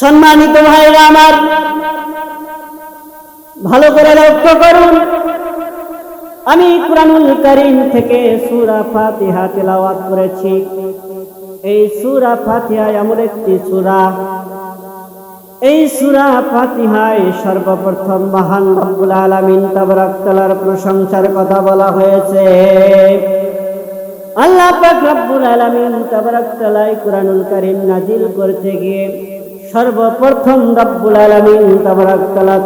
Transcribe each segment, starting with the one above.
সম্মানিত ভাইরা আমার, ভালো করে লক্ষ্য করুন। আমি কুরআনুল করিম থেকে সূরা ফাতিহা তেলাওয়াত করেছি। এই সূরা ফাতিহা এমন একটি সূরা। এই সূরা ফাতিহায় সর্বপ্রথম মহান রব্বুল আলামিন তাবারাক তাআলার প্রশংসার কথা বলা হয়েছে। আল্লাহ পাক রব্বুল আলামিন তাবারাক তাআলা কুরআনুল কারীম নাজিল করতে গিয়ে সর্বপ্রথম রব্বুল আলামিন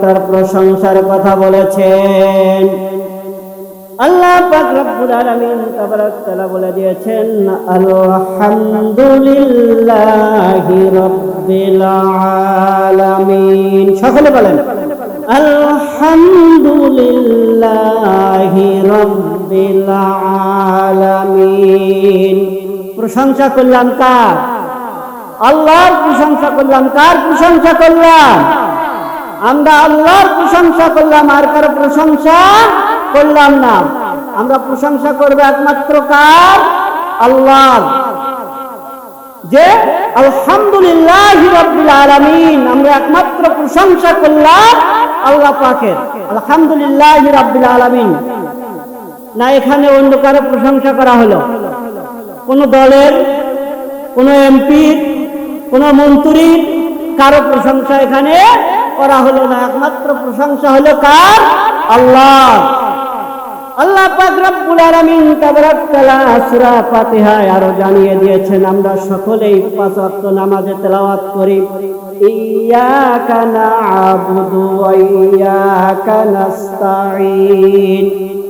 তার প্রশংসার কথা বলেছেন। আল্লাহ পাক রব্বুল আলামিন তাবারাক তাআলা বলে দিয়েছেন, আলহামদুলিল্লাহি রাব্বিল আলামিন। সকলে বলেন, আলহামদুলিল্লাহি রাব্বিল আলামিন। প্রশংসা করলাম কার? আল্লাহর প্রশংসা করলাম, কার প্রশংসা করলাম? আমরা আল্লাহর প্রশংসা করলাম, আর কার প্রশংসা করলাম না। আমরা প্রশংসা করব একমাত্র কার? আল্লাহ যে আলহামদুলিল্লাহ আলামিন, আমরা একমাত্র প্রশংসা করলাম আল্লাহ পাকের। আলহামদুলিল্লাহ রাব্বিল আলামিন। না, এখানে অন্য কারও প্রশংসা করা হলো। কোন দলের, কোন এমপির কোন মন্ত্রীর কারও প্রশংসা এখানে করা হলো না, একমাত্র প্রশংসা হলো কার? আল্লাহ। আল্লাহ পাক রব্বুল আলামিন সূরা আরও জানিয়ে দিয়েছেন, আমরা সকলেই পাঁচ ওয়াক্ত নামাজে তেলাওয়াত করি। ইয়াকা না'বুদু ওয়া ইয়াকা নাস্তাঈন।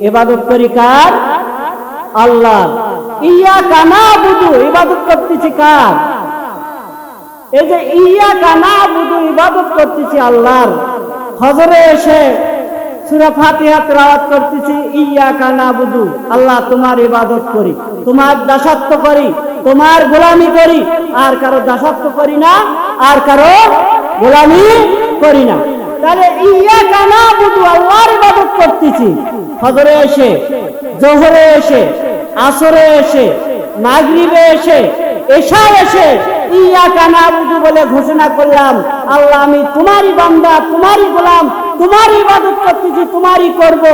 ইবাদত করি কার? আল্লাহ। ইয়াকা না'বুদু ইবাদত করতেছি কার? এই যে ইয়াকা না'বুদু ইবাদত করতেছি আল্লাহর। হজরে এসে সুরা ফাতিহা তেলাওয়াত করতেছি, ইয়া কানা বুধু, আল্লাহ তোমার ইবাদত করি, তোমার দাসত্ব করি, তোমার গোলামি করি, আর কারও দাসত্ব করি না, আর কারও গোলামি করি না। তাহলে ইয়া কানা বুধু, আল্লাহর ইবাদত করতেছি। ফজরে এসে, জোহরে এসে, আসরে এসে, মাগরিবে এসে এশা এসে বলে ঘোষণা করলাম। আল্লাহ, আমি তোমারই বান্দা, তোমারই গোলাম তোমার ইবাদত করতেছি, তোমারই করব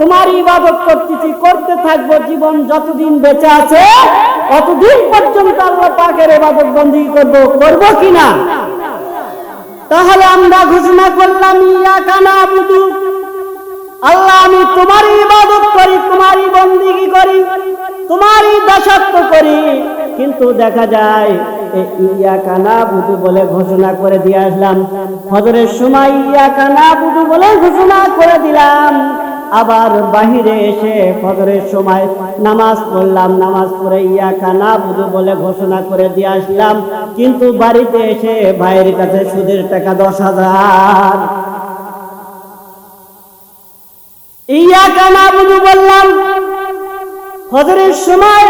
তোমার ইবাদত করতেছি, করতে থাকব, জীবন যতদিন বেঁচে আছে, অতদিন পর্যন্ত আল্লাহ পাকের ইবাদত বন্দি করব করব কিনা? তাহলে আমরা ঘোষণা করলাম ইয়া কানা বুধু আল্লাহ, আমি তোমারই ইবাদত করি, তোমারই বন্দিগি করি, তোমারই দাসত্ব করি। কিন্তু দেখা যায় বলে ঘোষণা করে দিয়ে আসলাম। ফজরের সময় ইয়া কানা বুধু বলে ঘোষণা করে দিলাম। আবার বাহিরে এসে ফজরের সময় নামাজ পড়লাম, নামাজ পড়ে বলে ঘোষণা করে দিয়ে আসলাম। কিন্তু বাড়িতে এসে ভাইয়ের কাছে সুদের টাকা দশ হাজার। ইয়া কানা বুধু বললাম ফজরের সময়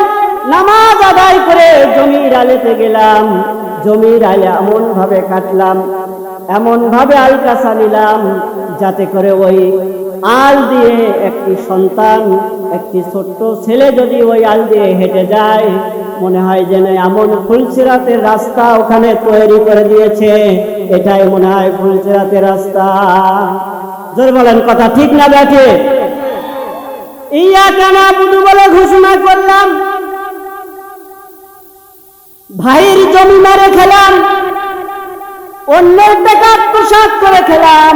নামাজ আদায় করে জমির আলেতে গেলাম, জমির আলে এমন ভাবে কাটলাম, এমন ভাবে আলকাসা নিলাম, যাতে করে ওই আল দিয়ে একটি সন্তান, একটি ছোট্ট ছেলে যদি ওই আল দিয়ে হেঁটে যায়, মনে হয় যেন এমন ফুলসিরাতের রাস্তা ওখানে তৈরি করে দিয়েছে। এটাই মনে হয় ফুলসিরাতের রাস্তা। জোর বলেন, কথা ঠিক না দেখে ইয়া কানা বলে ঘোষণা করলাম ভাইয়ের জমি মারে খেলাম, অন্যের টাকা আত্মসাত করে খেলাম।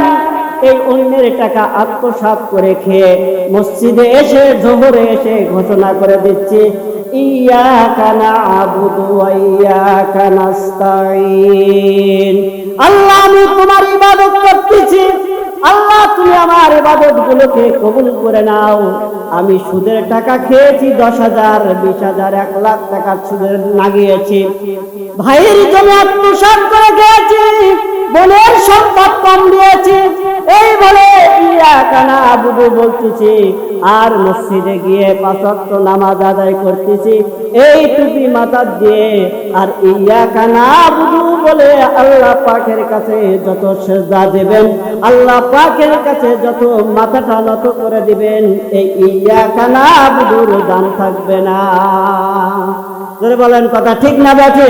এই অন্যের টাকা আত্মসাত করে খেয়ে মসজিদে এসে জোহরে এসে ঘোষণা করে দিচ্ছি আল্লাহ, আমি তোমার ইবাদত করতেছি। আল্লাহ, তুমি আমার এবাদত গুলোকে কবুল করে নাও। আমি সুদের টাকা খেয়েছি, দশ হাজার, বিশ হাজার, এক লাখ টাকা সুদের লাগিয়েছি। ভাইয়ের জমি আত্মসাত করে খেয়েছি, বোনের সম্পদ কম দিয়েছি। এই বলে আবুদু বলতেছি, আর মসজিদে গিয়ে পাঁচক্ত নামাজ আদায় করতেছি। এই টুপি মাথা দিয়ে আর ইয়া কানা আবুদু বলে আল্লাহ পাকের কাছে যত সেজদা দেবেন, আল্লাহ পাকের কাছে যত মাথাটা নত করে দিবেন, এই ইয়া কানা আবুদুর দাম থাকবে না। বলেন কথা ঠিক না ব্যাঠে